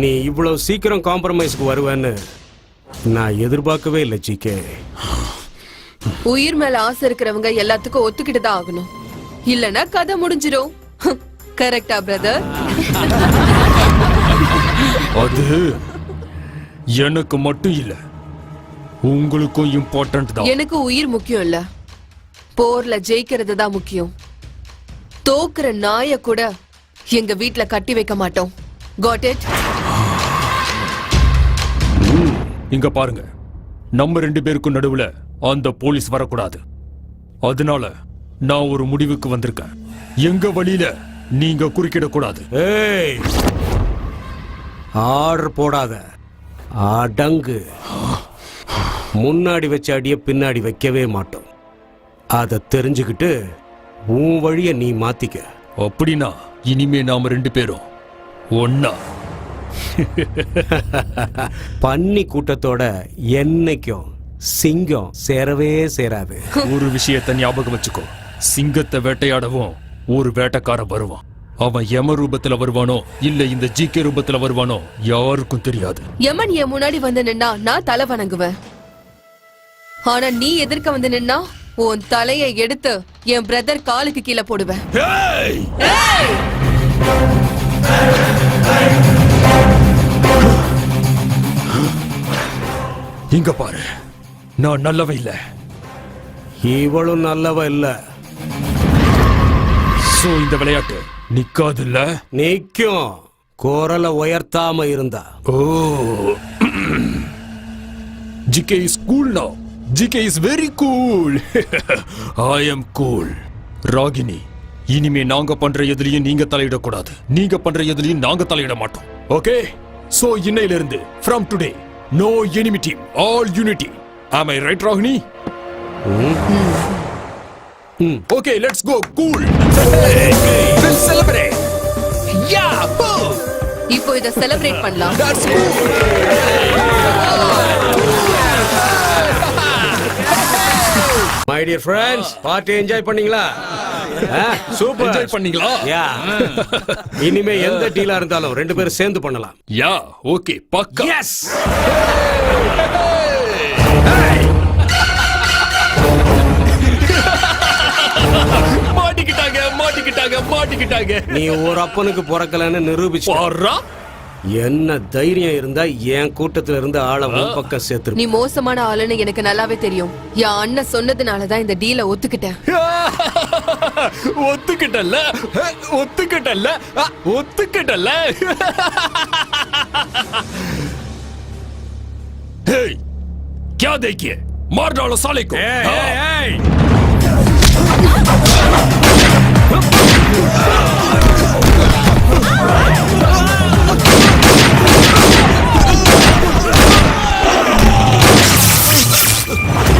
நீ இவ்வளவு சீக்கிரம் காம்ப்ரமைஸ்க்கு வருவேன்னு நான் எதிர்பார்க்கவே இல்லை ஜிகே. உயிர் மேல ஆசை இருக்கிறவங்க எல்லாத்துக்கும் ஒத்துக்கிட்டு தான் ஆகணும். இல்லனா கதை முடிஞ்சிரும். கரெக்டா பிரதர் அது எனக்கு மட்டும் இல்ல. உங்களுக்கும் இம்பார்ட்டன்ட் தான். எனக்கு உயிர் முக்கியம் இல்ல. போர்ல ஜெயிக்கிறது தான் முக்கியம். தோக்குற நாய கூட எங்க வீட்ல கட்டி வைக்க மாட்டோம். காட் இட் இங்க பாருங்க. நம்ம ரெண்டு பேருக்கும் நடுவுல அந்த போலீஸ் வரக்கூடாது. அதனால நான் ஒரு முடிவுக்கு வந்திருக்கேன். எங்க வழியில நீங்க குறுக்கிடக்கூடாது. ஏய்! ஆர்டர் போடாத. அடங்கு. முன்னாடி வச்ச அடிய பின்னாடி வைக்கவே மாட்டோம். அதை தெரிஞ்சுக்கிட்டு உன் வழிய நீ மாத்திக்க. அப்படின்னா இனிமே நாம ரெண்டு பேரும் ஒன்னா பன்னி கூட்டத்தோட என்னைக்கும் சிங்கம் சேரவே சேராது. ஒரு விஷயத்தை ஞாபகம் வச்சுக்கோ. சிங்கத்தை வேட்டையாடவும் ஒரு வேட்டைக்காரன் வருவான். அவன் யம ரூபத்துல வருவானோ இல்ல இந்த ஜிகே ரூபத்துல வருவானோ யாருக்கும் தெரியாது. யமன் என் முன்னாடி வந்து நின்னா நான் தலை வணங்குவேன். ஆனா நீ எதிர்க்க வந்து நின்னா உன் தலையை எடுத்து என் பிரதர் காலுக்கு கீழே போடுவேன். இங்க பாரு. நான் நல்லவன் இல்ல. இவளும் நல்லவ இல்ல. சோ இந்த விளையாட்டு நிக்காதுல்ல? நிக்கும். குரலை உயர்த்தாம இருந்தா. ஓ. GK is cool now GK is very cool I am cool Ragini இனிமே நாங்க பண்ற எதுலயும் நீங்க தலையிடக்கூடாது. நீங்க பண்ற எதுலயும் நாங்க தலையிட மாட்டோம். ஓகே சோ இன்னையில இருந்து from today no enmity all unity am I right Ragini okay let's go cool will celebrate yeah இப்போ இத செலிப்ரேட் பண்ணலாம். That's cool my dear friends party enjoy பண்ணீங்களா? சூப்பர். என்ஜாய் பண்ணீங்களா? யா. இனிமே எந்த டீலா இருந்தாலும் ரெண்டு பேரும் சேர்ந்து பண்ணலாம். யா ஓகே பக்கா. எஸ் மாட்டிக்கிட்டாங்க மாட்டிக்கிட்டாங்க மாட்டிக்கிட்டாங்க. நீ ஒரு அப்பனுக்கு பிறக்கலன்னு நிரூபிச்சு என்ன தைரியம் இருந்தா என் கூட்டத்துல இருந்து ஆளை உன் பக்கம் சேர்த்து நீ மோசமான ஆளுன்னு எனக்கு நல்லாவே தெரியும் என் அண்ணன் சொன்னதுனாலதான் இந்த டீலை ஒத்துக்கிட்டேன் ஒத்துக்கிட்டல்ல ஒத்துக்கிட்டல்ல அ, ஒத்துக்கிட்டல்ல ஹேய் क्या देखिए मार डालो साले को हाँ। ராகினி Ugh.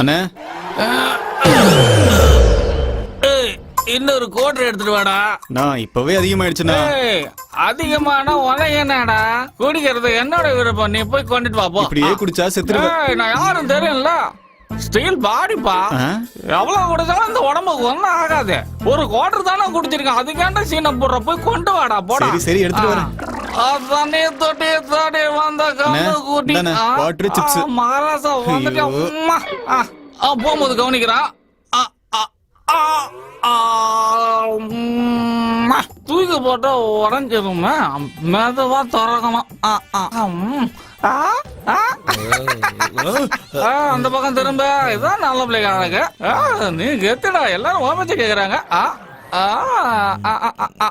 அண்ணே. ஏய், இன்னொரு கோட்டர் எடுத்துட்டு வாடா. நான் இப்பவே அதிகமாயிடுச்சுண்ணா. அதிகமான உனக்கு என்னடா? குடிக்கிறது என்னோட விருப்பம். நீ போய் கொண்டுட்டு வா போ. இப்படியே குடிச்சா செத்துருவேன் நான் யாரும் தெரியும்ல ஸ்டீல் பாடிப்பா? எவ்வளவு குடிச்சாலும் இந்த உடம்புக்கு ஒண்ணும் ஆகாது. ஒரு கோட்டர் தானே குடிச்சிருக்கேன் அதுக்காண்ட சீனை போடுற போய் கொண்டு வாடா போடா. சரி சரி எடுத்துட்டு வரேன். அதானே தொட்டி தொட்டி வந்த அண்ணே, கூட்டி. மகாராஜா வந்துட்டு. போகும்போது கவனிக்கிறான். தூக்கி போட்டா உடஞ்சிருமே. மெதுவா திறக்கணும். அந்த பக்கம் திரும்ப இதான் நல்ல பிள்ளைங்க எனக்கு ஆ, நீ கெத்துடா எல்லாரும் ஓமச்சு கேக்குறாங்க ஆ ஆ, ஆ, ஆ, ஆ, ஆ.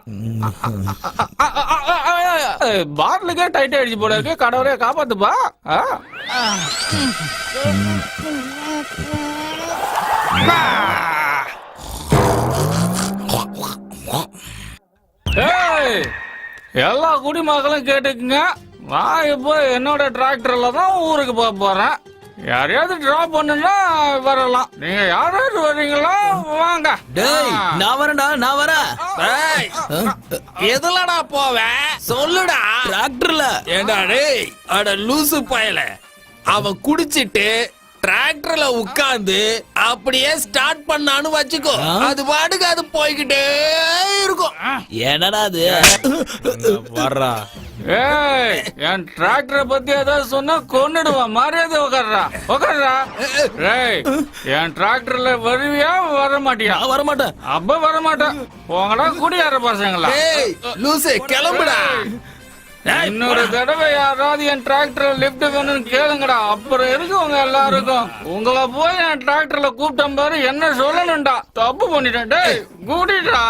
பாட்டிலுக்கே டைட் அடிச்சு போல இருக்கு கடவுளே காப்பாத்துப்பா ஆ. ஏய், எல்லா குடிமக்களும் கேட்டுக்குங்க நான் இப்போ என்னோட டிராக்டர்ல தான் ஊருக்கு போக போறேன். யாரையாவது டிராப் பண்ணுன்னா வரலாம். நீங்க யாராவது வர்றீங்களா வாங்க. டேய். நான் வரேன்டா நான் வரேன். எதுலடா போவேன்? சொல்லுடா. டிராக்டர்ல. ஏண்டா டேய் அட லூசு பயல. அவன் குடிச்சிட்டு டிராக்டர்ல உட்கார்ந்து அப்படியே ஸ்டார்ட் பண்ணான்னு வச்சுக்கோ. அது பாட்டுக்கு அது போய்கிட்டே இருக்கும். என்னடா அது? வர்றா ஏய் என் டிராக்டரை பத்தி ஏதாவது சொன்னா கொன்னுடுவான். மரியாதை உட்கார்றா உட்கார்றா ஏய் என் டிராக்டர்ல வருவியா வர மாட்டியா நான் வர மாட்டேன் அப்ப வர மாட்டேன் போங்கடா குடியார பசங்களா. ஏய் லூசு கிளம்புடா. இன்னொரு தடவை யாராவது என் டிராக்டர் லிப்ட் வேணும்னு கேளுங்கடா. அப்புறம் இருக்கு உங்க எல்லாருக்கும்? உங்களை போய் என் டிராக்டர்ல கூப்பிட்டேன் பாரு என்ன சொல்லணும்டா. தப்பு பண்ணிட்டேன். டேய் குடிடா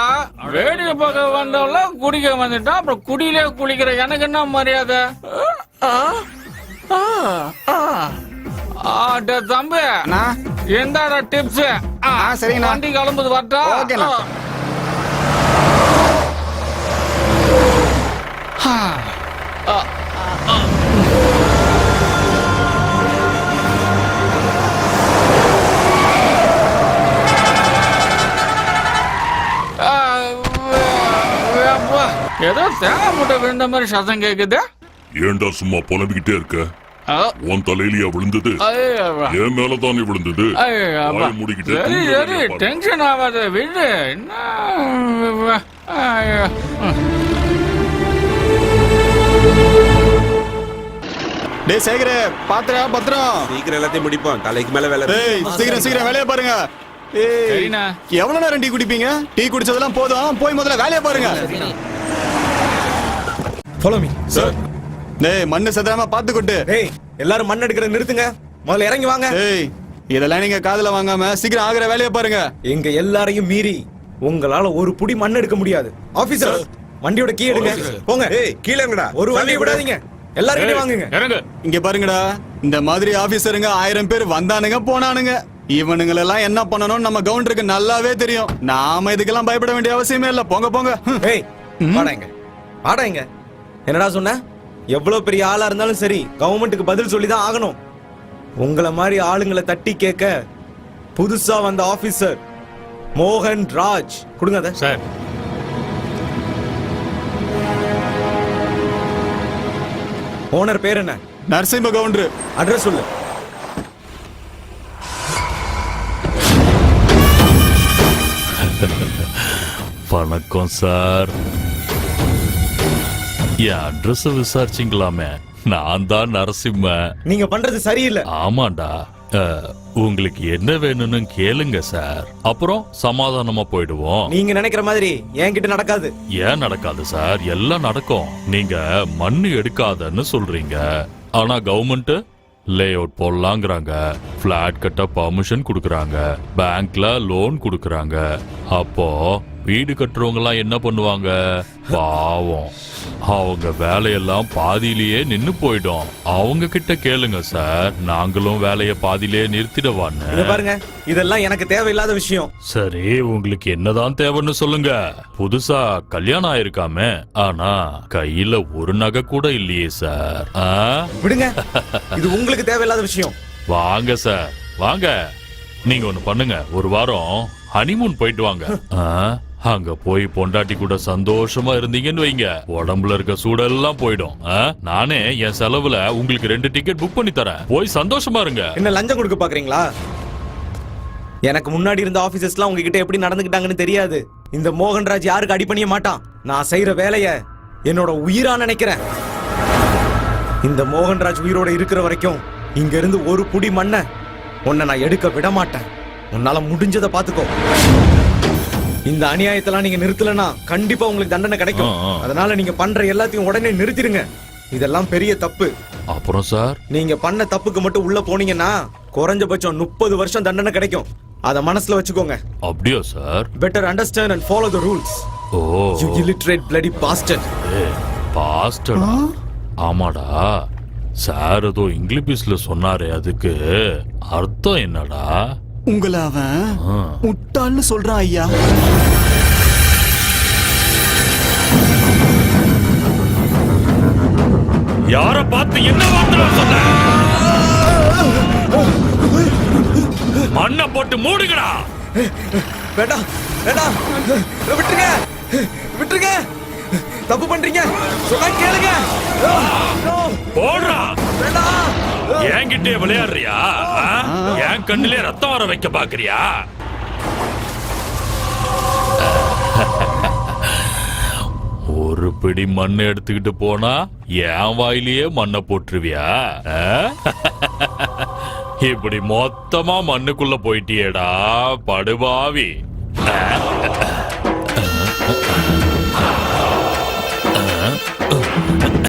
வேடிக்கை பார்க்க வந்தவள குடிக்க வந்துட்டான். அப்புறம் குடியிலே குளிக்கிற எனக்கு என்ன மரியாதை? தம்பி. எந்தாடா டிப்ஸ் சரிங்கண்ணா. வண்டி கிளம்புது வரட்டா? ஓகேண்ணா. ஏதோ தேங்காய் மூட்டை விழுந்த மாதிரி சத்தம் கேக்குது. ஏன்டா சும்மா புலம்பிக்கிட்டே இருக்க? உன் தலையிலயா விழுந்தது. என் மேல தானே விழுந்தது மூடிக்கிட்டு. டென்ஷன் ஆகாத விடு. டேய் சேகரே பாத்திரா பத்திரம் சீக்கிரம் எல்லாத்தையும் முடிப்போம். தலைக்கு மேல வேலை இருக்கு. டேய் சீக்கிரம் சீக்கிரம் வேலையை பாருங்க. ஏய் சரிண்ணா. எவ்வளவு நேரம் டீ குடிப்பீங்க? டீ குடிச்சதெல்லாம் போதும். போய் முதல்ல வேலையை பாருங்க. ஃபாலோ மீ சார் டேய் மண்ணு சதுராம பாத்து கொட்டு டேய் எல்லாரும் மண் எடுக்கிறத நிறுத்துங்க. முதல்ல இறங்கி வாங்க. டேய் இதெல்லாம் நீங்க காதுல வாங்காம சீக்கிரம் ஆகுற வேலையை பாருங்க. எங்க எல்லாரையும் மீறி உங்களால ஒரு புடி மண் எடுக்க முடியாது. ஆபீசர் வண்டியோட கீ எடுங்க. போங்க. ஏய் கீழே இருங்கடா ஒரு வண்டி விடாதீங்க. எல்லாரும் வாங்குங்க. இறங்கு. இங்க பாருங்கடா. இந்த மாதிரி ஆபீசருங்க ஆயிரம் பேர் வந்தானுங்க போனானுங்க. இவனுங்களெல்லாம் என்ன பண்ணணும்னு நம்ம கவுண்டருக்கு நல்லாவே தெரியும். நாம இதுக்கெல்லாம் பயப்பட வேண்டிய அவசியமே இல்ல. போங்க போங்க. ஏய் வாடாங்க வாடாங்க என்னடா சொன்ன? எவ்வளவு பெரிய ஆளா இருந்தாலும் சரி கவர்மெண்ட்டுக்கு பதில் சொல்லி தான் ஆகணும். உங்களை மாதிரி ஆளுங்களை தட்டி கேட்க புதுசா வந்த ஆபீசர் மோகன் ராஜ். கொடுங்க சார். ஓனர் பேர் என்ன? நரசிம்ம கவுண்டர் அட்ரஸ் சொல்லு. வணக்கம் சார். ஏன் அட்ரஸ் விசாரிச்சிங்களாமே. நான் தான் நரசிம்ம. நீங்க பண்றது சரியில்லை. ஆமாண்டா. உங்களுக்கு என்ன வேணும்னு கேளுங்க சார். அப்புறம் சமாதானமா போயிடுவோம். நீங்க நினைக்கிற மாதிரி என்கிட்ட நடக்காது. ஏன் நடக்காது சார்? எல்லாம் நடக்கும். நீங்க மண்ணு எடுக்காதன்னு சொல்றீங்க. ஆனா கவர்மெண்ட் லே அவுட் போடலாங்கிறாங்க. பிளாட் கட்ட பர்மிஷன் கொடுக்கறாங்க. பேங்க்ல லோன் கொடுக்கறாங்க. அப்போ வீடு கட்டுறவங்க எல்லாம் என்ன பண்ணுவாங்க? பாவம். அவங்க வேலையெல்லாம் பாதியிலேயே நின்னு போயிடும். அவங்க கிட்ட கேளுங்க சார். நாங்களும் வேலைய பாதியிலேயே நிறுத்திடுவான்னு. பாருங்க. இதெல்லாம் எனக்கு தேவையில்லாத விஷயம். சரி உங்களுக்கு என்னதான் தேவைன்னு சொல்லுங்க. புதுசா கல்யாணம் ஆயிருக்காமே. ஆனா கையில ஒரு நகை கூட இல்லையே சார். ஆ? விடுங்க. இது உங்களுக்கு தேவையில்லாத விஷயம். வாங்க சார். வாங்க. நீங்க ஒண்ணு பண்ணுங்க. ஒரு வாரம் ஹனிமூன் போயிட்டு வாங்க? அங்க போய் பொண்டாட்டி கூட சந்தோஷமா இருந்தீங்கன்னு வைங்க. உடம்புல இருக்க சூடெல்லாம் போயிடும். ஆ? நானே என் செலவுல உங்களுக்கு ரெண்டு டிக்கெட் புக் பண்ணி தரேன். போய் சந்தோஷமா இருங்க. என்ன லஞ்சம் கொடுக்க பாக்குறீங்களா? எனக்கு முன்னாடி இருந்த ஆபீசர்ஸ்லாம் உங்ககிட்ட எப்படி நடந்துக்கிட்டாங்கன்னு தெரியாது. இந்த மோகன்ராஜ் யாருக்கு அடிபணிய மாட்டான். நான் செய்யற வேலைய என்னோட உயிரா நினைக்கிறேன். இந்த மோகன்ராஜ் உயிரோட இருக்கிற வரைக்கும் இங்க இருந்து ஒரு புடி மண்ணை உன்னை நான் எடுக்க விட மாட்டேன். உன்னால முடிஞ்சதை பாத்துக்கோ. இந்த அநியாயத்தெல்லாம் நீங்க நிறுத்தலனா கண்டிப்பா உங்களுக்கு தண்டனை கிடைக்கும். அதனால நீங்க பண்ற எல்லாத்தையும் உடனே நிறுத்திடுங்க. இதெல்லாம் பெரிய தப்பு. அப்புறம் சார்? நீங்க பண்ண தப்புக்கு மட்டும் உள்ள போனீங்கன்னா குறைஞ்சபட்சம் முப்பது வருஷம் தண்டனை கிடைக்கும். அத மனசுல வச்சுக்கோங்க. அப்படியா sir? Better understand and follow the rules oh. You illiterate bloody bastard. பாஸ்டடா ஆமாடா. சார் ஏதோ இங்கிலீஷ்ல சொன்னாரே அதுக்கு. அர்த்தம் என்னடா? உங்களை அவன். முட்டாள்னு சொல்றான் ஐயா. யார பார்த்து என்ன வார்த்தை சொன்ன? மண்ணை போட்டு மூடுங்கடா. வேண்டாம் வேண்டாம். விட்டுருங்க. விட்டுருங்க. தப்பு பண்றீங்க. சொன்னா கேளுங்க. போடுறா. வேண்டாம். என்கிட்டே விளையாடுறியா? என் கண்ணிலே ரத்தம் வர வைக்க பாக்குறியா ஒரு பிடி மண்ணை எடுத்துக்கிட்டு போனா என் வாயிலேயே மண்ணை போட்டுருவியா? இப்படி மொத்தமா மண்ணுக்குள்ள போயிட்டியேடா படுபாவி.